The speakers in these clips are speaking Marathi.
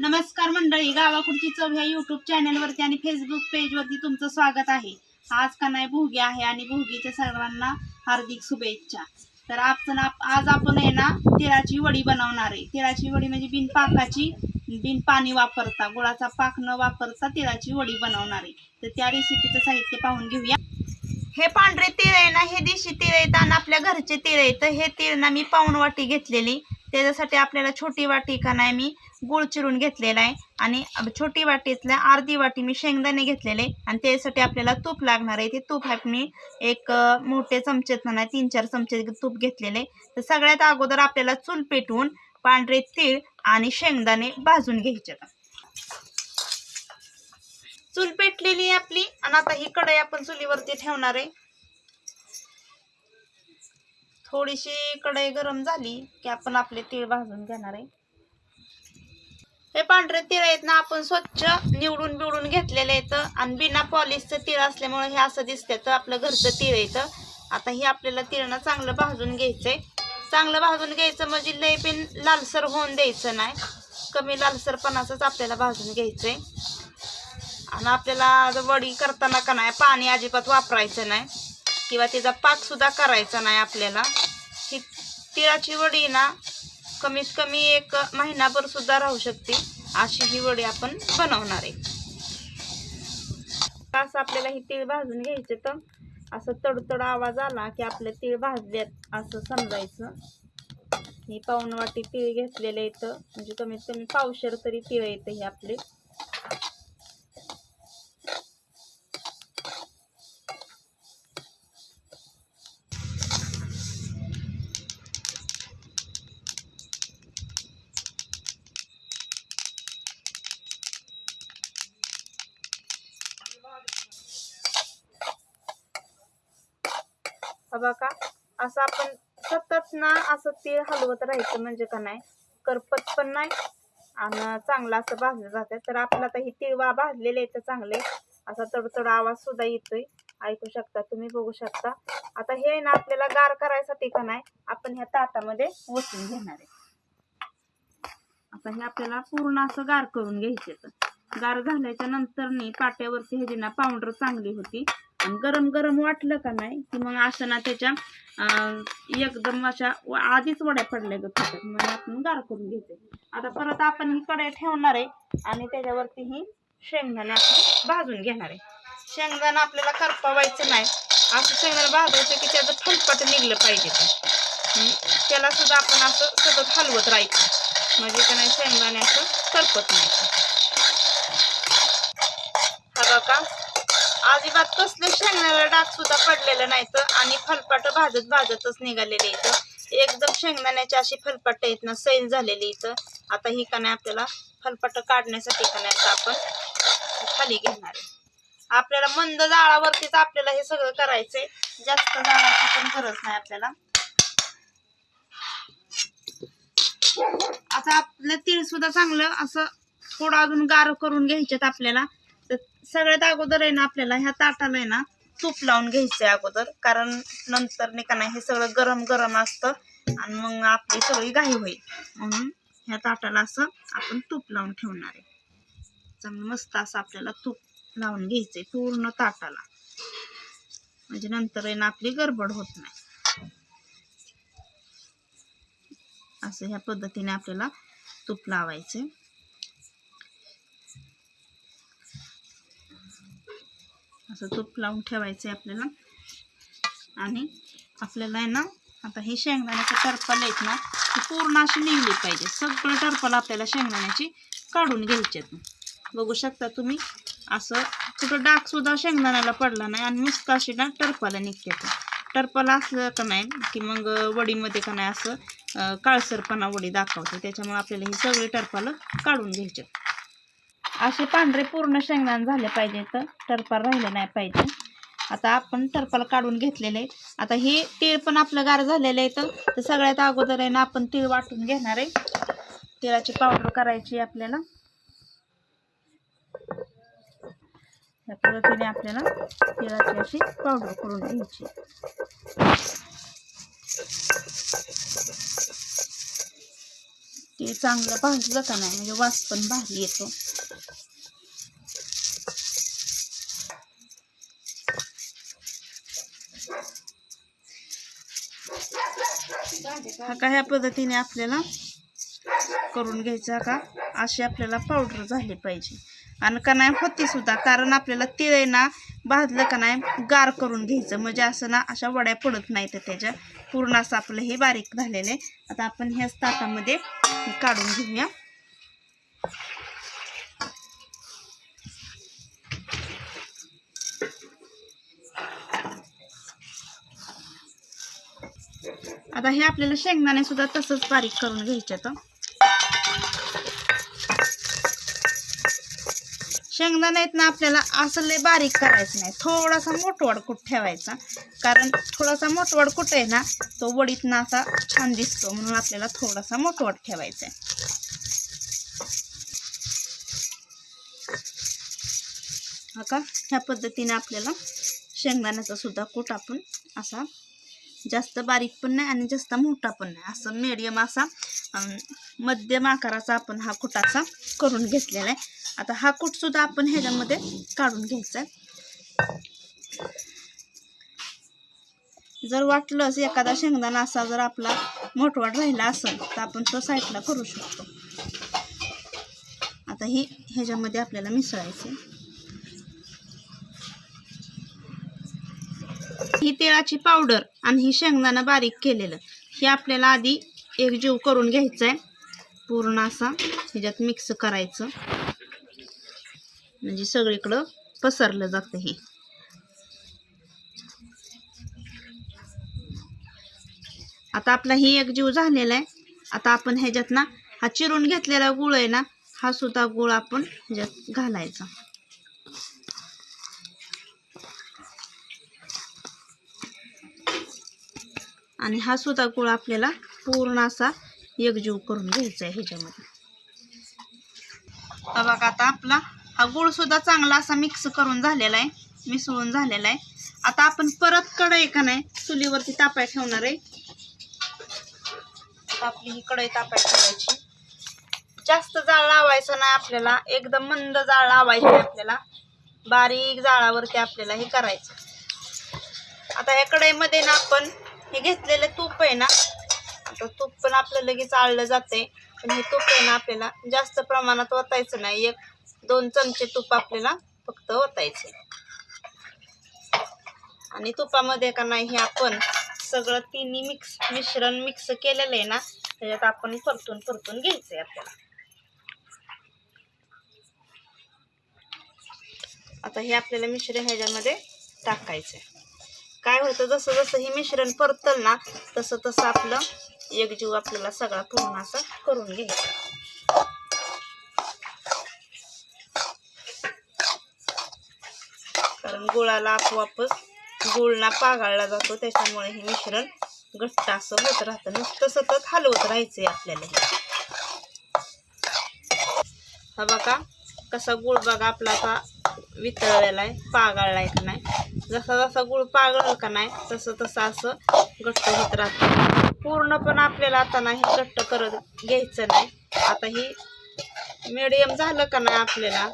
नमस्कार मंडळी गावाकडची चव ह्या युट्यूब चॅनलवरती आणि फेसबुक पेजवरती तुमचं स्वागत आहे. आज का नाही भोगी आहे आणि भोगीच्या सर्वांना हार्दिक शुभेच्छा. तर आपण आज आपण आहे ना तिळाची वडी बनवणार आहे. तिळाची वडी म्हणजे बिन पाकाची बिन पाणी वापरता गुळाचा पाक न वापरता तिळाची वडी बनवणार आहे. तर त्या रेसिपीचं साहित्य पाहून घेऊया. हे पांढरे तीळ आहे ना हे देशी तीळ आहेत आणि आपल्या घरचे तीळ आहेत. हे तीळ ना मी पाऊण वाटी घेतलेली. त्याच्यासाठी आपल्याला छोटी वाटी का नाही मी गुळ चिरून घेतलेला आहे. आणि छोटी वाटीतल्या अर्धी वाटी मी शेंगदाणे घेतलेले आणि त्यासाठी आपल्याला तूप लागणार आहे. ते तूप आहे मी एक मोठे चमचेत म्हणा तीन चार चमचे तूप घेतलेले तर सगळ्यात अगोदर आपल्याला चूल पेटवून पांढरे तीळ आणि शेंगदाणे भाजून घ्यायचे. चूल पेटलेली आहे आपली. आणि आता ही कढई आपण चुलीवरती ठेवणार आहे. थोडीशी कढई गरम झाली की आपण आपले तीळ भाजून घेणार आहे. हे पांढरे तीळ आहेत ना आपण स्वच्छ निवडून बिवडून घेतलेले आहेत आणि बिना पॉलिशचं तीळ असल्यामुळे हे असं दिसते तर आपलं घरचं तीळ येतं आता हे आपल्याला तीळनं चांगलं भाजून घ्यायचंय. चांगलं भाजून घ्यायचं म्हणजे लय पण लालसर होऊन द्यायचं नाही. कमी लालसरपणाचंच आपल्याला भाजून घ्यायचंय. आणि आपल्याला वडी करताना का नाही पाणी अजिबात वापरायचं नाही. किंवा त्याचा पाक सुद्धा करायचा नाही आपल्याला. तिळाची वडी ना कमीत कमी एक महिनाभर सुद्धा राहू शकते. अशी ही वडी आपण बनवणार आहे. असं आपल्याला ही तीळ भाजून घ्यायचे तर असं तडतड आवाज आला की आपले तीळ भाजल्यात असं समजायचं. ही पाऊण वाटी तीळ घेतलेले इथं. म्हणजे कमीत कमी पावशेर तरी तीळ येतं हे आपले. असं आपण सतत ना असं ते हलवत राहायचं म्हणजे का नाही? करपत पण नाही आणि चांगलं असं भाजलं जातं. तर आपला आता ही तिळवा भाजलेले तर चांगले. असा तडतड आवाज सुद्धा येतोय. ऐकू शकता तुम्ही बघू शकता. आता हे ना आपल्याला गार करायसाठी का नाही आपण ह्या ताटामध्ये ओतून घेणार आहे. आता हे आपल्याला पूर्ण असं गार करून घ्यायचे तर गार झाल्याच्या नंतरनी पाट्यावरती ह्याची ना पावडर चांगली होती आणि गरम गरम वाटलं का नाही? की मग असं ना त्याच्या एकदम अशा व- आधीच वड्या पडल्या ग होत्यात मग आपण गार करून घेते आता परत आपण ही कढई ठेवणार आहे आणि त्याच्यावरती ही शेंगदाणे आपण भाजून घेणार आहे. शेंगदाणा आपल्याला करपावायचं नाही. असं शेंगदाणा भाजायचं की त्याचं फलपट निघलं पाहिजे. त्याला सुद्धा आपण असं सतत हलवत राहायचं. म्हणजे का नाही शेंगदाणे असं करपत नाही. हा का अजिबात कसलं शेंगण्याला डाग सुद्धा पडलेलं नाही तर. आणि फलपाट भाजत भाजतच निघालेले इथं. एकदम शेंगदाण्याची अशी फलपाट आहेत ना सैल झालेली इथं. आता ही का नाही आपल्याला फलपाट काढण्यासाठी का नाही आपण खाली घेणार आहे. आपल्याला मंद जाळावरतीच आपल्याला हे सगळं करायचंय. जास्त जाळाची पण गरज नाही आपल्याला. आता आपलं तीळ सुद्धा चांगलं असं थोडं अजून गार करून घ्यायच्यात आपल्याला. सगळ्यात अगोदर आहे ना आपल्याला ह्या ताटाला आहे ना तूप लावून घ्यायचंय अगोदर. कारण नंतर नाही का नाही हे सगळं गरम गरम असतं आणि मग आपली सगळी घाई होईल. म्हणून ह्या ताटाला असं आपण तूप लावून ठेवणार आहे. चांगलं मस्त असं आपल्याला तूप लावून घ्यायचंय पूर्ण ताटाला. म्हणजे नंतर आहे ना आपली गडबड होत नाही. असं ह्या पद्धतीने आपल्याला तूप लावायचे असं तूप लावून ठेवायचं आहे आपल्याला. आणि आपल्याला आहे ना आता हे शेंगदाण्याचं टर्पल आहेत ना ती पूर्ण अशी निघली पाहिजे. सगळं टर्पल आपल्याला शेंगदाण्याची काढून घ्यायचे बघू शकता तुम्ही असं कुठं डागसुद्धा शेंगदाण्याला पडला नाही आणि नुसतं अशी ना टरपाला निघते टरपाला असलं का नाही की मग वडीमध्ये का नाही असं काळसरपणा वडी दाखवते. त्याच्यामुळे आपल्याला ही सगळी टरपालं काढून घ्यायचे असे पांढरे पूर्ण शेंगदाण झाले पाहिजे तर टरपाल राहिले नाही पाहिजे. आता आपण टरपाल काढून घेतलेले. आहे आता हे तीळ पण आपलं गार झालेलं आहे तर सगळ्यात अगोदर आहे ना आपण तीळ वाटून घेणार आहे. तिळाची पावडर करायची आहे आपल्याला. या पद्धतीने आपल्याला तिळाची अशी पावडर करून घ्यायची. ते चांगलं भाजलं का नाही? म्हणजे वास पण भारी येतो. हा का ह्या पद्धतीने आपल्याला करून घ्यायचा का? अशी आपल्याला पावडर झाली पाहिजे. आणि का नाही होती सुद्धा कारण आपल्याला तिळ आहे ना भाजलं का नाही गार करून घ्यायचं. म्हणजे असं ना अशा वड्या पडत नाहीत त्याच्या. पूर्ण असं आपलं हे बारीक झालेलं आहे. आता आपण ह्याच ताटामध्ये काढून घेऊया. आता हे आपल्याला शेंगदाणे सुद्धा तसंच बारीक करून घ्यायचे तर शेंगदाणा आहेत ना आपल्याला असं लय बारीक करायचं नाही. थोडासा मोठवाड कुठं ठेवायचा? कारण थोडासा मोठवाड कुठं आहे ना तो वडीत ना असा छान दिसतो. म्हणून आपल्याला थोडासा मोठवाड ठेवायचा आहे. का ह्या पद्धतीने आपल्याला शेंगदाण्याचा सुद्धा कूट आपण असा जास्त बारीक पण नाही आणि जास्त मोठा पण नाही. असं मीडियम असा मध्यम आकाराचा आपण हा कुटाचा करून घेतलेला आहे. आता हा कूट सुद्धा आपण ह्याच्यामध्ये काढून घ्यायचा आहे. जर वाटलंच एखादा शेंगदाणा असा जर आपला मोठवाट राहिला असेल तर आपण तो साईडला करू शकतो. आता ही ह्याच्यामध्ये आपल्याला मिसळायचं आहे. ही तेळाची पावडर आणि ही शेंगदाणा बारीक केलेलं हे आपल्याला आधी एकजीव करून घ्यायचं आहे पूर्ण असा ह्याच्यात मिक्स करायचं. म्हणजे सगळीकडं पसरलं जातं हे. आता आपला ही एक जीव झालेला आहे. आता आपण ह्याच्यात ना हा चिरून घेतलेला गुळ आहे ना हा सुद्धा गुळ आपण ह्याच्यात घालायचा. आणि हा सुद्धा गुळ आपल्याला पूर्ण असा एकजीव करून घ्यायचा आहे ह्याच्यामध्ये. बघा आता आपला हा गुळसुद्धा चांगला असा मिक्स करून झालेला आहे. मिसळून झालेला आहे. आता आपण परत कढई का नाही चुलीवरती तापाय ठेवणार आहे. आपली ही कढई तापाय ठेवायची. जास्त जाळ लावायचं नाही आपल्याला. एकदम मंद जाळ लावायचं आपल्याला. बारीक जाळावरती आपल्याला हे करायचं. आता ह्या कढईमध्ये ना आपण हे घेतलेलं तूप आहे ना आता तूप पण आपलं लगेच आळलं जाते पण हे तूप आहे ना आपल्याला जास्त प्रमाणात ओतायचं नाही. एक दोन चमचे तूप आपल्याला फक्त ओतायचे. आणि तुपामध्ये का नाही हे आपण सगळं तिन्ही मिक्स मिश्रण मिक्स केलेलं आहे ना त्याच्यात आपण परतून परतून घ्यायचं आहे आपल्याला. आता हे आपल्याला मिश्रण ह्याच्यामध्ये टाकायचंय. काय होतं जसं जसं हे मिश्रण परतल ना तसं तसं आपलं एकजीव आपल्याला सगळा पूर्ण असं करून घ्यायचं. कारण गुळाला आपोआपच गुळना पागाळला जातो. त्याच्यामुळे हे मिश्रण घट्ट असं होत राहतं. नुसतं सतत हलवत राहायचंय आपल्याला हा. बघा कसा गुळ बघा आपला आता वितळलेला आहे पागाळला आहे का नाही. जसा जसा गुळ पागळल का नाही तसं तसं असं घट्ट होत राहतं. पूर्ण पण आपल्याला आता नाही घट्ट करत घ्यायचं नाही. आता ही मिडियम झालं का नाही आपल्याला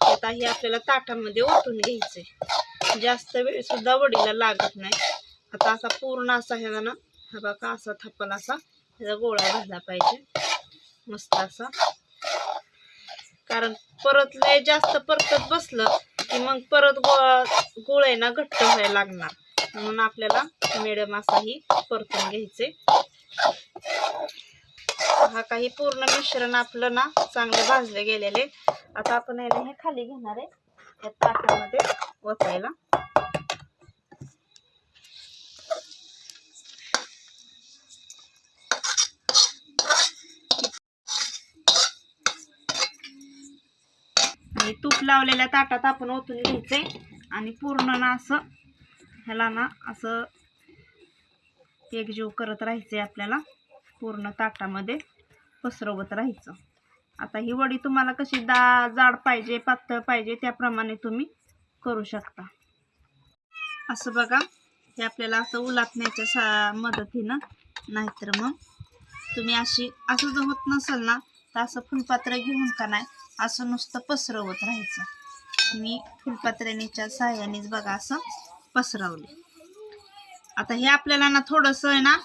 आता ही आपल्याला ताटामध्ये ओतून घ्यायचंय. जास्त वेळ सुद्धा वडीला लागत नाही. आता असा पूर्ण असा ह्याला ना हा बघा असा थप्पल असा ह्याचा गोळा झाला पाहिजे. मस्त असा. कारण परत लय जास्त परतत बसलं की मग परत गोळा गोळ आहे ना घट्ट व्हायला लागणार. म्हणून आपल्याला मिडियम असाही परतून घ्यायचे हा काही पूर्ण मिश्रण आपलं ना चांगलं भाजले गेलेले आता आपण याला हे खाली घेणार आहे या ताटामध्ये ओतायला आणि तूप लावलेल्या ताटात आपण ओतून घ्यायचंय आणि पूर्ण ना असं ह्याला ना असं एकजीव करत राहायचंय आपल्याला पूर्ण ताटामध्ये पसरवत राहायचं. आता ही वडी तुम्हाला कशी दा जाड पाहिजे पातळ पाहिजे त्याप्रमाणे तुम्ही करू शकता. असं बघा हे आपल्याला असं उलाटण्याच्या सा मदतीनं नाहीतर मग तुम्ही अशी असं जर होत नसेल ना तर असं फुलपात्र घेऊन का नाही असं नुसतं पसरवत राहायचं. मी फुलपात्र्यानीच्या सहाय्यानेच बघा असं पसरवले. आता हे आपल्याला ना थोडंसं आहे ना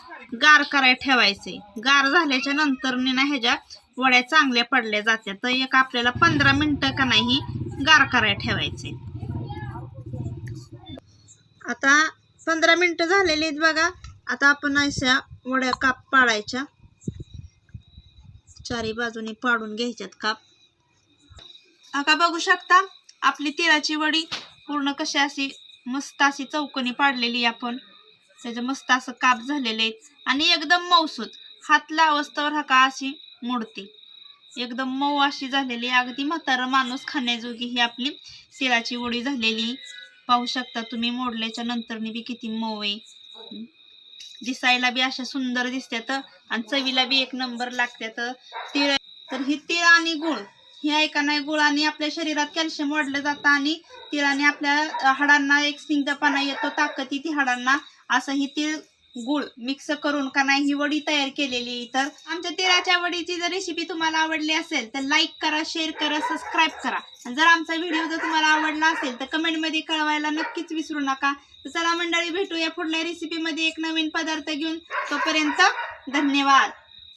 गार करायला ठेवायचंय. गार झाल्याच्यानंतर ना ह्याच्या वड्या चांगल्या पडल्या जातात तर एक आपल्याला पंधरा मिनटं का नाही गार करायला ठेवायचे. आता पंधरा मिनटं झालेली आहेत बघा. आता आपण अशा वड्या काप पाडायच्या. चारी बाजूनी पाडून घ्यायच्यात काप. आता बघू शकता आपली तिळाची वडी पूर्ण कशी अशी मस्त अशी चौकणी पाडलेली आपण. त्याचं मस्त असं काप झालेले आहेत आणि एकदम मऊसूत हात लावस्तवर हा का अशी मोडते. एकदम मऊ अशी झालेली अगदी म्हातारा माणूस खाण्याजोगी ही आपली तिळाची वडी झालेली. पाहू शकता तुम्ही मोडल्याच्या नंतर बी किती मऊ आहे. दिसायला बी अशा सुंदर दिसत्यात. आणि चवीला बी एक नंबर लागत्यात. तिळ तर ही तिळ आणि गुळ. हे आहे का नाही गुळाने आपल्या शरीरात कॅल्शियम वाढलं जातं आणि तिळाने आपल्या हाडांना एक स्निग्धपणा येतो. ताकद ती हाडांना. असं ही तीळ गुळ मिक्स करून का नाही ही वडी तयार केलेली तर आमच्या तिळाच्या वडीची जर रेसिपी तुम्हाला आवडली असेल तर लाईक करा शेअर करा सबस्क्राईब करा. आणि जर आमचा व्हिडिओ जर तुम्हाला आवडला असेल तर कमेंटमध्ये कळवायला नक्कीच विसरू नका. तर चला मंडळी भेटूया पुढल्या रेसिपीमध्ये एक नवीन पदार्थ घेऊन. तोपर्यंत धन्यवाद.